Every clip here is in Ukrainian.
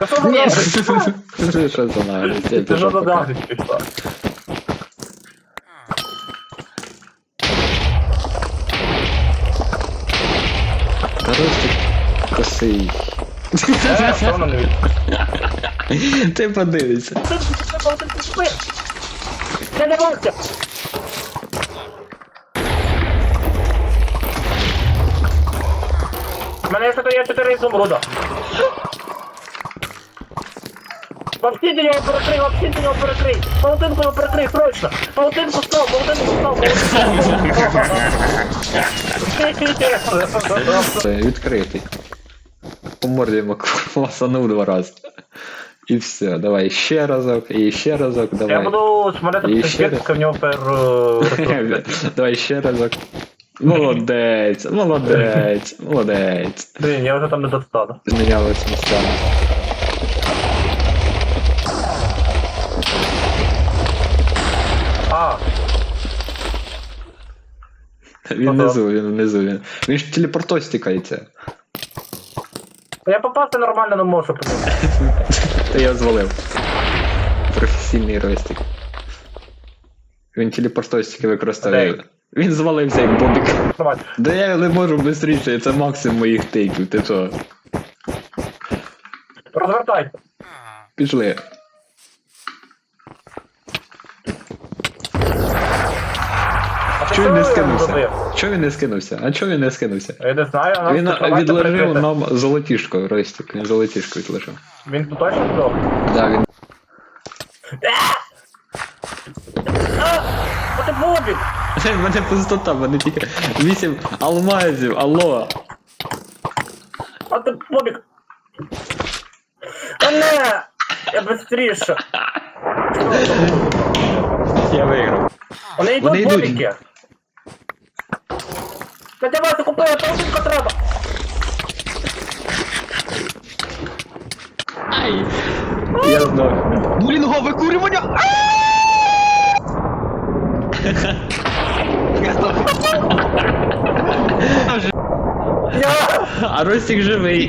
Та що ти робиш? Що за нами? Ти ж на. Короче, косий. Ти подивися. Це не варто! У мене є 4 ізумруда. В обсіді його перекрий, в обсіді його перекрий! Паутинку його перекрий, срочно! Паутинку став, паутинку став, паутинку Це відкритий. По морді масанув два рази. І все, давай ще разок, і ще разок, давай. Я буду смотрети по ще в нього пер... Давай ще разок. Молодець, молодець, молодець. Блін, я вже там не достану. Змінялись місцями. Він внизу, він внизу. Він, він ж телепортом стікається. я попасти нормально не можу. Та я звалив. Професійний ростик. Він телепортостики використовує. Де? Він звалився як бобік. Да я не можу швидше, це максимум моїх тейків, ти що? Розвертайся. Пішли. А ти Чого він не скинувся? Чого він не скинувся? А чого він не скинувся? Я не знаю, а Він нас відложив нам золотішко, Ростик. Він золотішко відложив. Він тут точно здох? Да, він. А ти бобік! В мене пустота, в мене тільки 8 алмазів, алло. А ти бобік! А не! Я быстріше! Я виграв. Вони йдуть Вони йдуть. бобіки! Та давай, ти купила, паутинка треба! Ай! Я здох. Булінгове викурювання! А Ростик живий.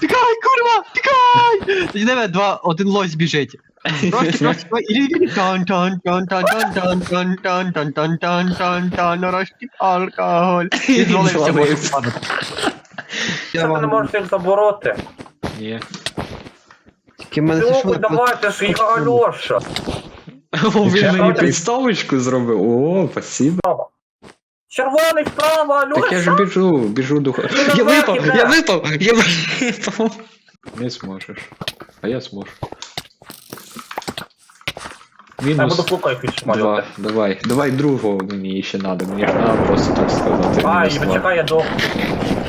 Тікай, курва! Тікай! Тебе два, один лось біжить. Трошки, трошки, і і- і- тан тан тан тан тан тан тан тан тан тан тан тан тан нарешті алкоголь. І. Я Ти не можеш їх забороти. Ні. Тільки мене це що ой, ж Іга Альоша. О, він мені підставочку зробив. О, спасибо. Червоний вправо, Альоша! Так я ж біжу, біжу до Я випав, я випав, я випав. Не зможеш. А я зможу. Я буду Мінус флукою ключ два. Давай, давай другого мені ще надо. Мені ж надо просто так сказати. А, мінус два. почекай, я до...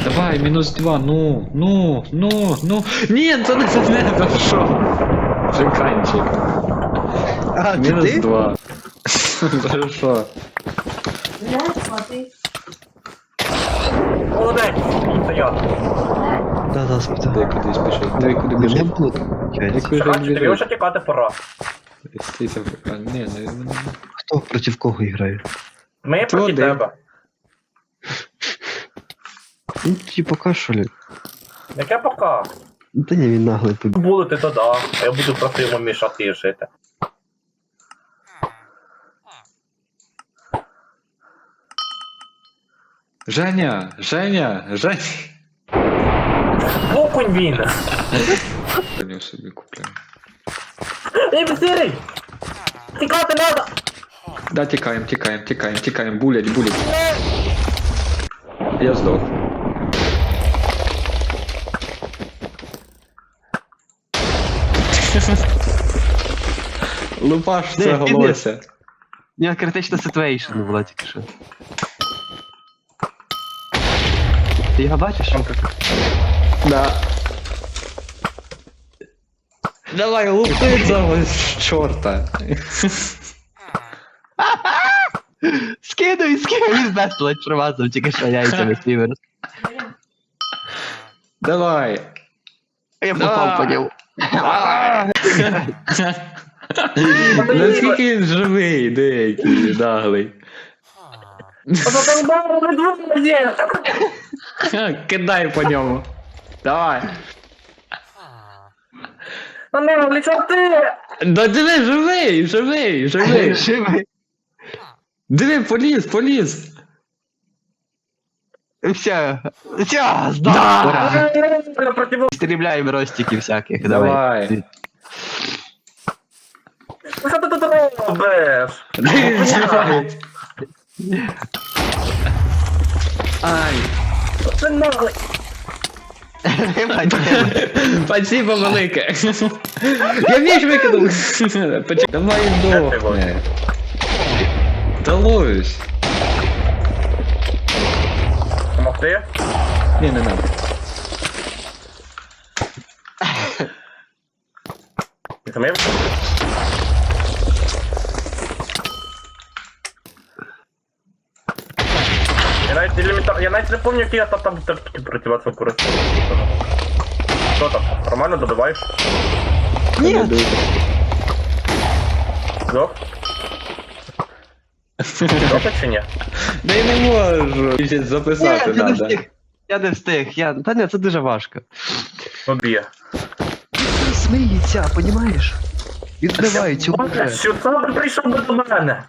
Давай, мінус два, ну, ну, ну, ну. Ні, це не це не то що. Жиканчик. А, Мінус два. Хорошо. Молодець! Це я. Да, да, спитаю. кудись. Дай куди Не біжить. було там. Дай куди Чекай, тобі вже тікати пора. Ні, не, не. Хто проти кого грає? Ми Ти проти один. тебе. Ну, що ли. Яке пока? Та ні, він наглий побіг. Будете, то да. А я буду просто йому мішати і жити. Женя, Женя, Женя. Окунь він! Я собі куплю. Ей, быстрей! Тікати надо! Да, тікаємо, тікаємо, тікаємо, тікаємо, булять, булять. Я здох. Лупаш Де, це голося. У нього критична ситуейшн була тільки що. Ти його бачиш? Да. Давай, лупи цього чорта. Скидуй, скидуй, він безплать промазав, тільки що яйцями свій Давай. Я попав по ньому. Наскільки він живий, деякий, наглий. Кидай по ньому. Давай. На нього, ти! Да диви, живий, живий, живий. Живий. Диви, поліз, поліз. Все. Все. Да. Ура. Против... Ростиків всяких. Давай. Давай. Ну що ти тут робиш? Ай. Наглий. Спасибо велике. Я меч викинув. Почекай, давай дохне. Та ловись. Помогти? Ні, не надо. Ти зумів? Елементар... Я навіть не пам'ятаю, який я там там тактики проти вас використовував. Що там? Нормально добиваєш? Ні. Здох? Здох чи ні? Да я не можу. Ще записати я не надо. встиг. Я не встиг. Я... Та ні, це дуже важко. Ну б'є. Він сміється, понімаєш? Уже. Ти прийшов до мене?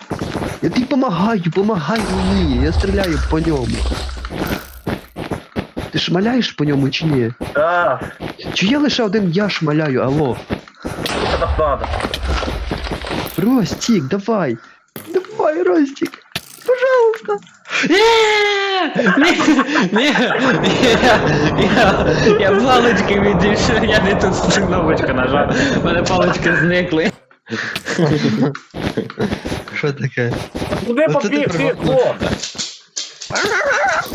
Я тобі помагаю, помагаю мені, я стріляю по ньому. Ти шмаляєш по ньому чи ні? Так, Чи я лише один я шмаляю, алло? так. Ростик, давай! Давай, Ростик! Пожалуйста! Ні, я, я палички відійшов, я не тут кнопочку нажав, у мене палички зникли. Що таке? Куди Оце ти?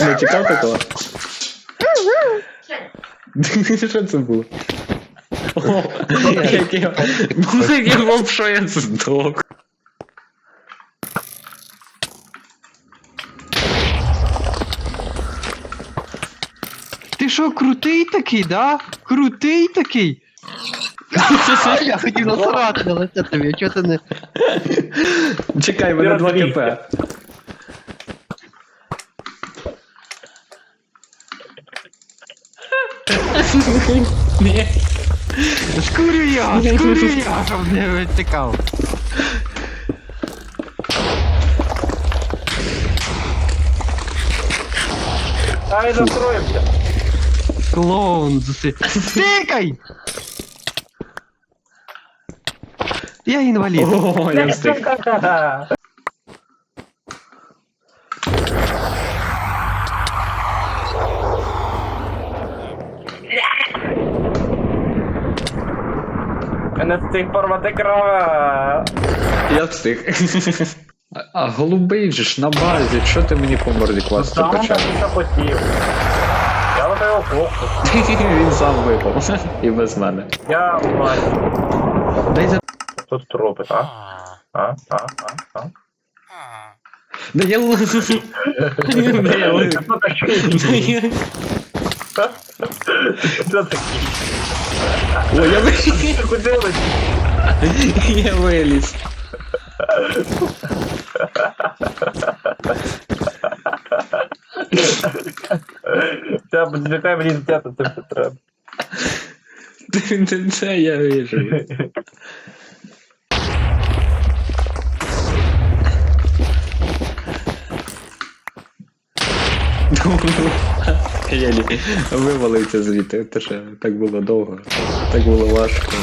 Не чекав такого? Що це було? О, як я, як я мов, що я здох. Ти що, крутий такий, да? Крутий такий? Я хотів насрати на лице тобі, а чого ти не... Чекай, в мене 2 кп. Ні. Скурю я, скурю я, щоб не витікав. Ай, настроїмося. Клоун заси... Тикай! Я інвалід. О, я встиг. Я не встиг порвати крова. Я встиг. А, а голубий же ж на базі, що ти мені по морді класти Сам так почав? і захотів. Я на його фокус. Він сам випав. І без мене. Я бачу. Дай за... Тут робить, а? А, а, а, а. Да я л- Да я л- Хто такий? Да я- Хто такий? О, я ви- Ти куди летиш? Я виліз. Та, нехай мені взяти це все треба. Це- це- Це я вижу. Вивалився звідти, те ж так було довго, так було важко.